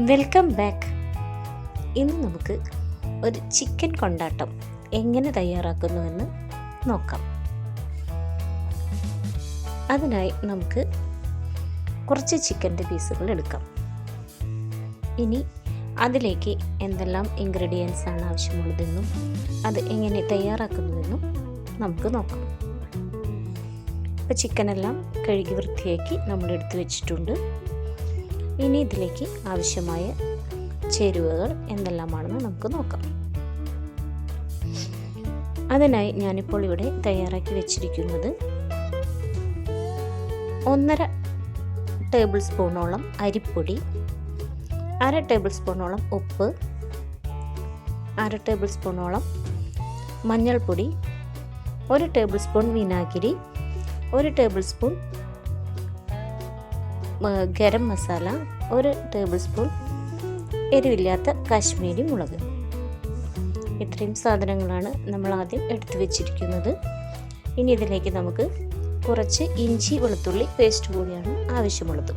Welcome back. ഇന്ന് നമുക്ക് ഒരു ചിക്കൻ കൊണ്ടാട്ടം എങ്ങനെ തയ്യാറാക്കുന്നുവെന്ന് നോക്കാം. അതിനായി നമുക്ക് കുറച്ച് ചിക്കന്റെ പീസുകൾ എടുക്കാം. ഇനി അതിലേക്ക് എന്തെല്ലാം ഇൻഗ്രീഡിയൻസ് ആണ് ആവശ്യമുള്ളതെന്നും അത് എങ്ങനെ തയ്യാറാക്കുന്നുവെന്നും നമുക്ക് നോക്കാം. ഇപ്പോൾ ചിക്കനെല്ലാം കഴുകി വൃത്തിയാക്കി നമ്മൾ എടുത്തു വെച്ചിട്ടുണ്ട്. ഇനി ഇതിലേക്ക് ആവശ്യമായ ചേരുവകൾ എന്തെല്ലാമാണെന്ന് നമുക്ക് നോക്കാം. അതിനായി ഞാനിപ്പോൾ ഇവിടെ തയ്യാറാക്കി വെച്ചിരിക്കുന്നത് ഒന്നര ടേബിൾ സ്പൂണോളം അരിപ്പൊടി അര ടേബിൾ സ്പൂണോളം ഉപ്പ് അര ടേബിൾ സ്പൂണോളം മഞ്ഞൾപ്പൊടി ഒരു ടേബിൾ സ്പൂൺ വിനാഗിരി ഒരു ടേബിൾ സ്പൂൺ ഗരം മസാല ഒരു ടേബിൾ സ്പൂൺ എരിവില്ലാത്ത കാശ്മീരി മുളക്. ഇത്രയും സാധനങ്ങളാണ് നമ്മൾ ആദ്യം എടുത്തു വെച്ചിരിക്കുന്നത്. ഇനി ഇതിലേക്ക് നമുക്ക് കുറച്ച് ഇഞ്ചി വെളുത്തുള്ളി പേസ്റ്റ് കൂടിയാണ് ആവശ്യമുള്ളത്.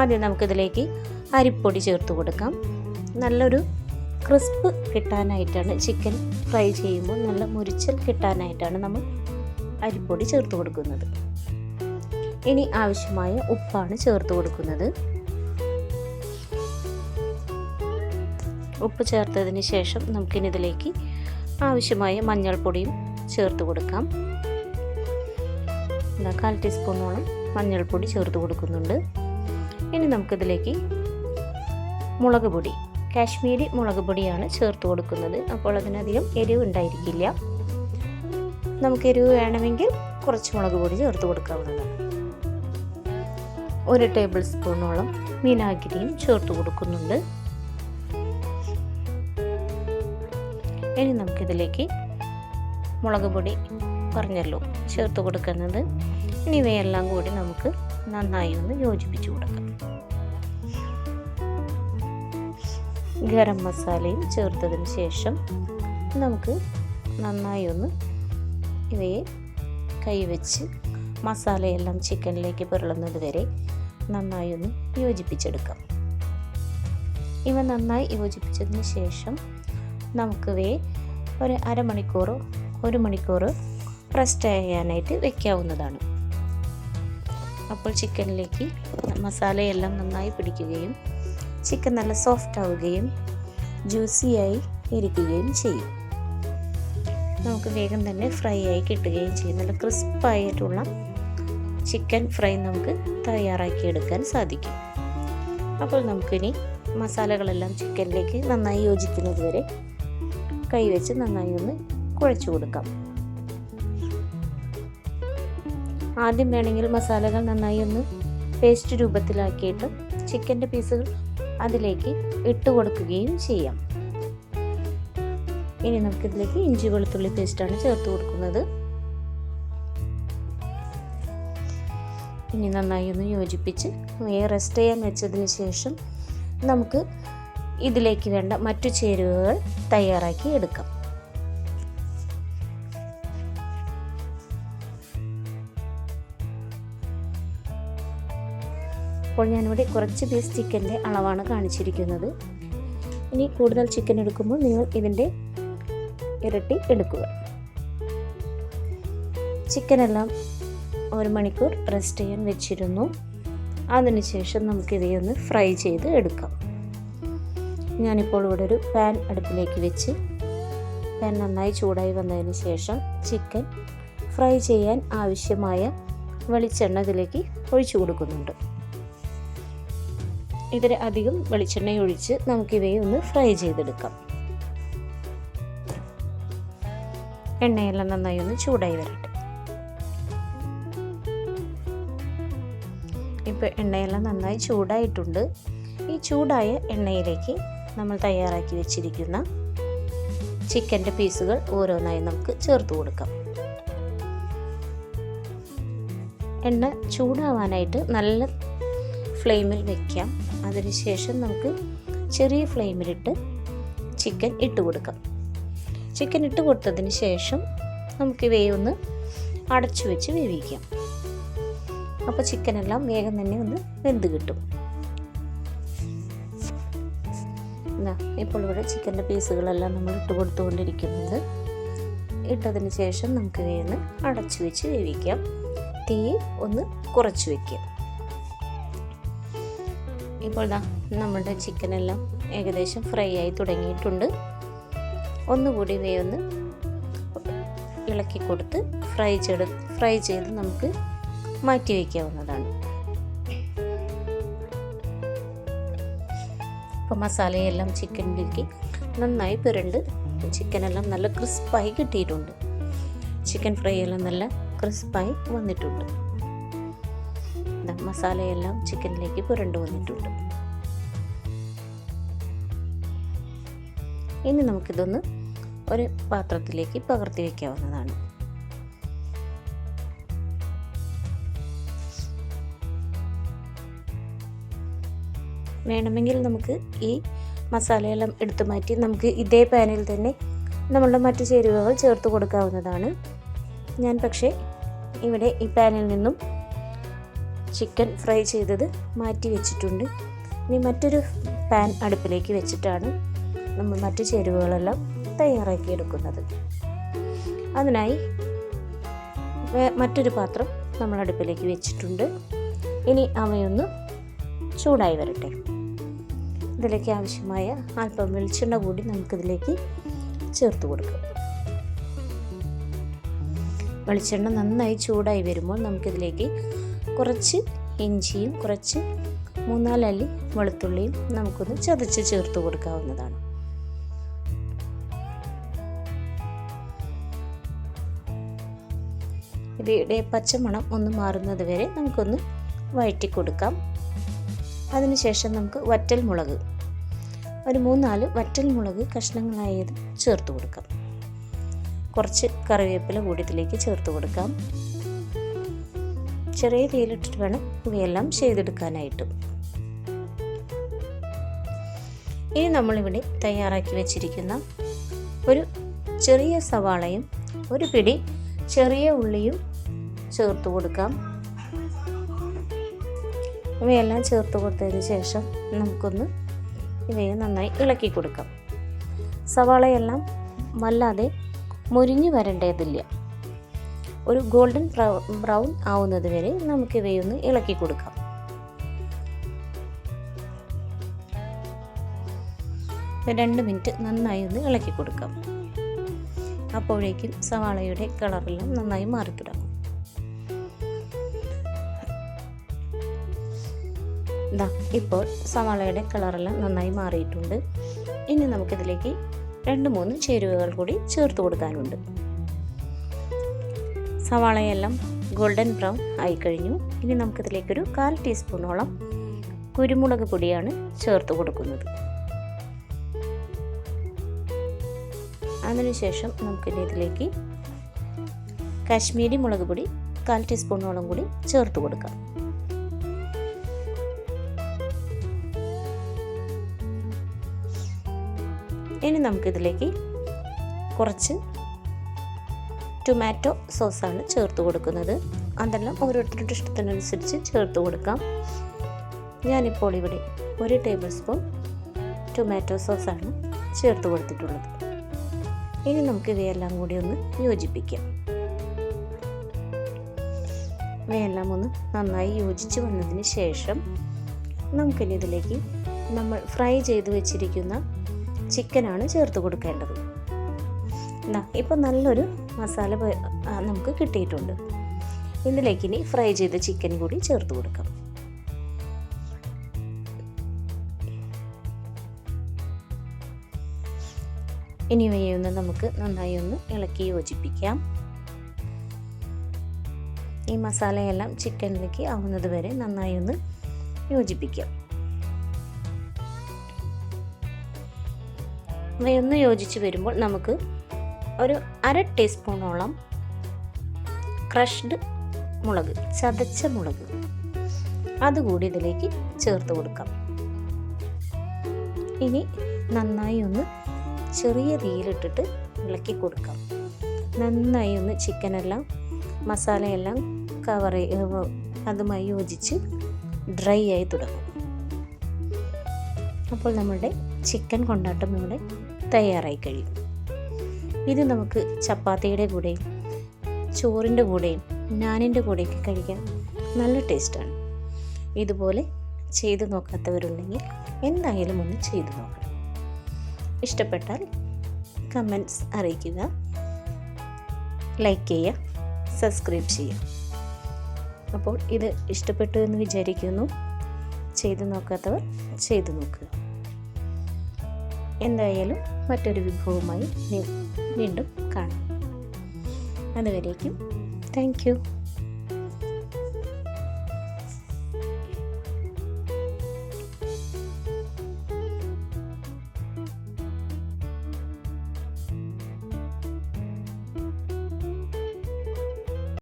ആദ്യം നമുക്കിതിലേക്ക് അരിപ്പൊടി ചേർത്ത് കൊടുക്കാം. നല്ലൊരു ക്രിസ്പ് കിട്ടാനായിട്ടാണ് ചിക്കൻ ഫ്രൈ ചെയ്യുമ്പോൾ നല്ല മുരിച്ചൽ കിട്ടാനായിട്ടാണ് നമ്മൾ അരിപ്പൊടി ചേർത്ത് കൊടുക്കുന്നത്. ഇനി ആവശ്യമായ ഉപ്പാണ് ചേർത്ത് കൊടുക്കുന്നത്. ഉപ്പ് ചേർത്തതിന് ശേഷം നമുക്കിനിതിലേക്ക് ആവശ്യമായ മഞ്ഞൾപ്പൊടിയും ചേർത്ത് കൊടുക്കാം. കാൽ ടീസ്പൂണോളം മഞ്ഞൾപ്പൊടി ചേർത്ത് കൊടുക്കുന്നുണ്ട്. ഇനി നമുക്കിതിലേക്ക് മുളക് പൊടി കാശ്മീരി മുളക് പൊടിയാണ് ചേർത്ത് കൊടുക്കുന്നത്. അപ്പോൾ അതിനധികം എരിവ് ഉണ്ടായിരിക്കില്ല. നമുക്ക് എരിവ് വേണമെങ്കിൽ കുറച്ച് മുളക് പൊടി ചേർത്ത് കൊടുക്കാവുന്നതാണ്. ഒരു ടേബിൾ സ്പൂണോളം വിനാഗിരിയും ചേർത്ത് കൊടുക്കുന്നുണ്ട്. ഇനി നമുക്കിതിലേക്ക് മുളക് പൊടി പറഞ്ഞല്ലോ ചേർത്ത് കൊടുക്കുന്നത്. ഇനി ഇവയെല്ലാം കൂടി നമുക്ക് നന്നായി ഒന്ന് യോജിപ്പിച്ചു കൊടുക്കാം. ഗരം മസാലയും ചേർത്തതിന് ശേഷം നമുക്ക് നന്നായി ഒന്ന് ഇവയെ കൈവച്ച് മസാലയെല്ലാം ചിക്കനിലേക്ക് പുരളുന്നത് വരെ നന്നായി ഒന്ന് യോജിപ്പിച്ചെടുക്കാം. ഇവ നന്നായി യോജിപ്പിച്ചതിന് ശേഷം നമുക്ക് വേ ഒരു അരമണിക്കൂറോ ഒരു മണിക്കൂറോ റെസ്റ്റ് ചെയ്യാനായിട്ട് വെക്കാവുന്നതാണ്. അപ്പോൾ ചിക്കനിലേക്ക് മസാലയെല്ലാം നന്നായി പിടിക്കുകയും ചിക്കൻ നല്ല സോഫ്റ്റ് ആവുകയും ജ്യൂസിയായി ഇരിക്കുകയും ചെയ്യും. നമുക്ക് വേഗം തന്നെ ഫ്രൈ ആയി കിട്ടുകയും ചെയ്യും. നല്ല ക്രിസ്പായിട്ടുള്ള ചിക്കൻ ഫ്രൈ നമുക്ക് തയ്യാറാക്കി എടുക്കാൻ സാധിക്കും. അപ്പോൾ നമുക്കിനി മസാലകളെല്ലാം ചിക്കനിലേക്ക് നന്നായി യോജിക്കുന്നത് വരെ കൈവച്ച് നന്നായി ഒന്ന് കുഴച്ചു കൊടുക്കാം. ആദ്യം വേണമെങ്കിൽ മസാലകൾ നന്നായി ഒന്ന് പേസ്റ്റ് രൂപത്തിലാക്കിയിട്ട് ചിക്കന്റെ പീസുകൾ അതിലേക്ക് ഇട്ട് കൊടുക്കുകയും ചെയ്യാം. ഇനി നമുക്കിതിലേക്ക് ഇഞ്ചി വെളുത്തുള്ളി പേസ്റ്റാണ് ചേർത്ത് കൊടുക്കുന്നത്. ഇനി നന്നായി ഒന്ന് യോജിപ്പിച്ച് റെസ്റ്റ് ചെയ്യാൻ വെച്ചതിന് ശേഷം നമുക്ക് ഇതിലേക്ക് വേണ്ട മറ്റു ചേരുവകൾ തയ്യാറാക്കി എടുക്കാം. അപ്പോൾ ഞാനിവിടെ കുറച്ച് പീസ് ചിക്കന്റെ അളവാണ് കാണിച്ചിരിക്കുന്നത്. ഇനി കൂടുതൽ ചിക്കൻ എടുക്കുമ്പോൾ നിങ്ങൾ ഇതിന്റെ ഇരട്ടി എടുക്കുക. ചിക്കനെല്ലാം ഒരു മണിക്കൂർ റെസ്റ്റ് ചെയ്യാൻ വെച്ചിരുന്നു. അതിനുശേഷം നമുക്കിവയെ ഒന്ന് ഫ്രൈ ചെയ്ത് എടുക്കാം. ഞാനിപ്പോൾ ഇവിടെ ഒരു പാൻ അടുപ്പിലേക്ക് വെച്ച് പാൻ നന്നായി ചൂടായി വന്നതിന് ശേഷം ചിക്കൻ ഫ്രൈ ചെയ്യാൻ ആവശ്യമായ വെളിച്ചെണ്ണ ഇതിലേക്ക് ഒഴിച്ചു കൊടുക്കുന്നുണ്ട്. ഇതിൽ അധികം വെളിച്ചെണ്ണ ഒഴിച്ച് നമുക്കിവയെ ഒന്ന് ഫ്രൈ ചെയ്തെടുക്കാം. എണ്ണയെല്ലാം നന്നായി ഒന്ന് ചൂടായി വരട്ടെ. ഇപ്പോൾ എണ്ണയെല്ലാം നന്നായി ചൂടായിട്ടുണ്ട്. ഈ ചൂടായ എണ്ണയിലേക്ക് നമ്മൾ തയ്യാറാക്കി വെച്ചിരിക്കുന്ന ചിക്കന്റെ പീസുകൾ ഓരോന്നായി നമുക്ക് ചേർത്ത് കൊടുക്കാം. എണ്ണ ചൂടാവാനായിട്ട് നല്ല ഫ്ലെയിമിൽ വെക്കാം. അതിനുശേഷം നമുക്ക് ചെറിയ ഫ്ലെയിമിലിട്ട് ചിക്കൻ ഇട്ട് കൊടുക്കാം. ചിക്കൻ ഇട്ട് കൊടുത്തതിന് ശേഷം നമുക്ക് വേവൊന്ന് അടച്ചു വെച്ച് വേവിക്കാം. അപ്പോൾ ചിക്കനെല്ലാം വേഗം തന്നെ ഒന്ന് വെന്ത് കിട്ടും. എന്നാ ഇപ്പോൾ ഇവിടെ ചിക്കന്റെ പീസുകളെല്ലാം നമ്മൾ ഇട്ട് കൊടുത്തുകൊണ്ടിരിക്കുന്നത്. ഇട്ടതിന് ശേഷം നമുക്ക് വേഗം അടച്ചു വെച്ച് വേവിക്കാം. തീ ഒന്ന് കുറച്ച് വയ്ക്കാം ഇപ്പോൾ ദാ നമ്മുടെ ചിക്കനെല്ലാം ഏകദേശം ഫ്രൈ ആയി തുടങ്ങിയിട്ടുണ്ട്. ഒന്നുകൂടി വേവൊന്ന് ഇളക്കി കൊടുത്ത് ഫ്രൈ ചെയ്ത് ഫ്രൈ ചെയ്ത് നമുക്ക് മാറ്റി വയ്ക്കാവുന്നതാണ് ഇപ്പോൾ മസാലയെല്ലാം ചിക്കനിലേക്ക് നന്നായി പുരണ്ട് ചിക്കനെല്ലാം നല്ല ക്രിസ്പായി കിട്ടിയിട്ടുണ്ട്. ചിക്കൻ ഫ്രൈ എല്ലാം നല്ല ക്രിസ്പായി വന്നിട്ടുണ്ട്. മസാലയെല്ലാം ചിക്കനിലേക്ക് പുരണ്ട് വന്നിട്ടുണ്ട്. ഇനി നമുക്കിതൊന്ന് ഒരു പാത്രത്തിലേക്ക് പകർത്തി വയ്ക്കാവുന്നതാണ് വേണമെങ്കിൽ നമുക്ക് ഈ മസാലയെല്ലാം എടുത്തു മാറ്റി നമുക്ക് ഇതേ പാനിൽ തന്നെ നമ്മളുടെ മറ്റു ചേരുവകൾ ചേർത്ത് കൊടുക്കാവുന്നതാണ്. ഞാൻ പക്ഷേ ഇവിടെ ഈ പാനിൽ നിന്നും ചിക്കൻ ഫ്രൈ ചെയ്തത് മാറ്റി വെച്ചിട്ടുണ്ട്. ഇനി മറ്റൊരു പാൻ അടുപ്പിലേക്ക് വെച്ചിട്ടാണ് നമ്മൾ മറ്റു ചേരുവകളെല്ലാം തയ്യാറാക്കിയെടുക്കുന്നത് അതിനായി മറ്റൊരു പാത്രം നമ്മൾ അടുപ്പിലേക്ക് വെച്ചിട്ടുണ്ട്. ഇനി അവയൊന്ന് ചൂടായി വരട്ടെ. ഇതിലേക്ക് ആവശ്യമായ അല്പം വെളിച്ചെണ്ണ കൂടി നമുക്കിതിലേക്ക് ചേർത്ത് കൊടുക്കാം. വെളിച്ചെണ്ണ നന്നായി ചൂടായി വരുമ്പോൾ നമുക്കിതിലേക്ക് കുറച്ച് ഇഞ്ചിയും കുറച്ച് മൂന്നാലല്ലി വെളുത്തുള്ളിയും നമുക്കൊന്ന് ചതച്ച് ചേർത്ത് കൊടുക്കാവുന്നതാണ്. ഇവയുടെ പച്ചമണം ഒന്ന് മാറുന്നത് വരെ നമുക്കൊന്ന് വഴറ്റി കൊടുക്കാം. അതിനുശേഷം നമുക്ക് വറ്റൽ മുളക് ഒരു മൂന്നാൽ വറ്റൽ മുളക് കഷ്ണങ്ങളായത് ചേർത്ത് കൊടുക്കാം. കുറച്ച് കറിവേപ്പില കൂടി ഇതിലേക്ക് ചേർത്ത് കൊടുക്കാം. ചെറിയ തീയിലിട്ടിട്ട് വേണം ഇവയെല്ലാം ചെയ്തെടുക്കാനായിട്ട്. ഇനി നമ്മളിവിടെ തയ്യാറാക്കി വെച്ചിരിക്കുന്ന ഒരു ചെറിയ സവാളയും ഒരു പിടി ചെറിയ ഉള്ളിയും ചേർത്ത് കൊടുക്കാം. ഇവയെല്ലാം ചേർത്ത് കൊടുത്തതിന് ശേഷം നമുക്കൊന്ന് ഇവയെ നന്നായി ഇളക്കി കൊടുക്കാം. സവാളയെല്ലാം വല്ലാതെ മുരിഞ്ഞു വരേണ്ടതില്ല. ഒരു ഗോൾഡൻ ബ്രൗൺ ആവുന്നത് വരെ നമുക്ക് ഇവയൊന്ന് ഇളക്കി കൊടുക്കാം. രണ്ട് മിനിറ്റ് നന്നായി ഒന്ന് ഇളക്കി കൊടുക്കാം. അപ്പോഴേക്കും സവാളയുടെ കളറെല്ലാം നന്നായി മാറി ഇതാ ഇപ്പോൾ സവാളയുടെ കളറെല്ലാം നന്നായി മാറിയിട്ടുണ്ട്. ഇനി നമുക്കിതിലേക്ക് രണ്ട് മൂന്ന് ചേരുവകൾ കൂടി ചേർത്ത് കൊടുക്കാനുണ്ട്. സവാളയെല്ലാം ഗോൾഡൻ ബ്രൗൺ ആയി കഴിഞ്ഞു. ഇനി നമുക്കിതിലേക്കൊരു കാൽ ടീസ്പൂണോളം കുരുമുളക് പൊടിയാണ് ചേർത്ത് കൊടുക്കുന്നത്. അതിനുശേഷം നമുക്കിനി ഇതിലേക്ക് കാശ്മീരി മുളക് പൊടി കാൽ ടീസ്പൂണോളം കൂടി ചേർത്ത് കൊടുക്കാം. ഇനി നമുക്കിതിലേക്ക് കുറച്ച് ടൊമാറ്റോ സോസാണ് ചേർത്ത് കൊടുക്കുന്നത്. അതെല്ലാം ഓരോരുത്തരുടെ ഇഷ്ടത്തിനനുസരിച്ച് ചേർത്ത് കൊടുക്കാം. ഞാനിപ്പോൾ ഇവിടെ ഒരു ടേബിൾ സ്പൂൺ ടൊമാറ്റോ സോസാണ് ചേർത്ത് കൊടുത്തിട്ടുള്ളത്. ഇനി നമുക്ക് ഇവയെല്ലാം കൂടി ഒന്ന് യോജിപ്പിക്കാം. ഇവയെല്ലാം ഒന്ന് നന്നായി യോജിച്ച് വന്നതിന് ശേഷം നമുക്കിനി ഇതിലേക്ക് നമ്മൾ ഫ്രൈ ചെയ്ത് വെച്ചിരിക്കുന്ന ചിക്കനാണ് ചേർത്ത് കൊടുക്കേണ്ടത്. എന്നാ ഇപ്പോൾ നല്ലൊരു മസാല നമുക്ക് കിട്ടിയിട്ടുണ്ട്. ഇതിലേക്ക് ഇനി ഫ്രൈ ചെയ്ത ചിക്കൻ കൂടി ചേർത്ത് കൊടുക്കാം. ഇനി ഇവയൊന്ന് നമുക്ക് നന്നായി ഒന്ന് ഇളക്കി യോജിപ്പിക്കാം. ഈ മസാലയെല്ലാം ചിക്കനിലേക്ക് ആവുന്നത് വരെ നന്നായി ഒന്ന് യോജിപ്പിക്കാം. ഇവയൊന്ന് യോജിച്ച് വരുമ്പോൾ നമുക്ക് ഒരു അര ടീസ്പൂണോളം ക്രഷ്ഡ് മുളക് ചതച്ച മുളക്. അതുകൂടി ഇതിലേക്ക് ചേർത്ത് കൊടുക്കാം. ഇനി നന്നായി ഒന്ന് ചെറിയ തീയിലിട്ടിട്ട് ഇളക്കി കൊടുക്കാം. നന്നായി ഒന്ന് ചിക്കനെല്ലാം മസാലയെല്ലാം കവർ അതുമായി യോജിച്ച് ഡ്രൈ ആയി തുടങ്ങും. അപ്പോൾ നമ്മുടെ ചിക്കൻ കൊണ്ടാട്ടം ഇവിടെ തയ്യാറായി കഴിയും. ഇത് നമുക്ക് ചപ്പാത്തിയുടെ കൂടെയും ചോറിന്റെ കൂടെയും നാനിന്റെ കൂടെയൊക്കെ കഴിക്കാൻ നല്ല ടേസ്റ്റാണ്. ഇതുപോലെ ചെയ്തു നോക്കാത്തവരുണ്ടെങ്കിൽ എന്തായാലും ഒന്ന് ചെയ്തു നോക്കണം. ഇഷ്ടപ്പെട്ടാൽ കമൻസ് അറിയിക്കുക ലൈക്ക് ചെയ്യുക സബ്സ്ക്രൈബ് ചെയ്യുക. അപ്പോൾ ഇത് ഇഷ്ടപ്പെട്ടു എന്ന് വിചാരിക്കുന്നു. ചെയ്തു നോക്കാത്തവർ ചെയ്തു നോക്കുക. എന്തായാലും മറ്റൊരു വിഭവവുമായി വീണ്ടും കാണാം. അതുവരേക്കും താങ്ക് യു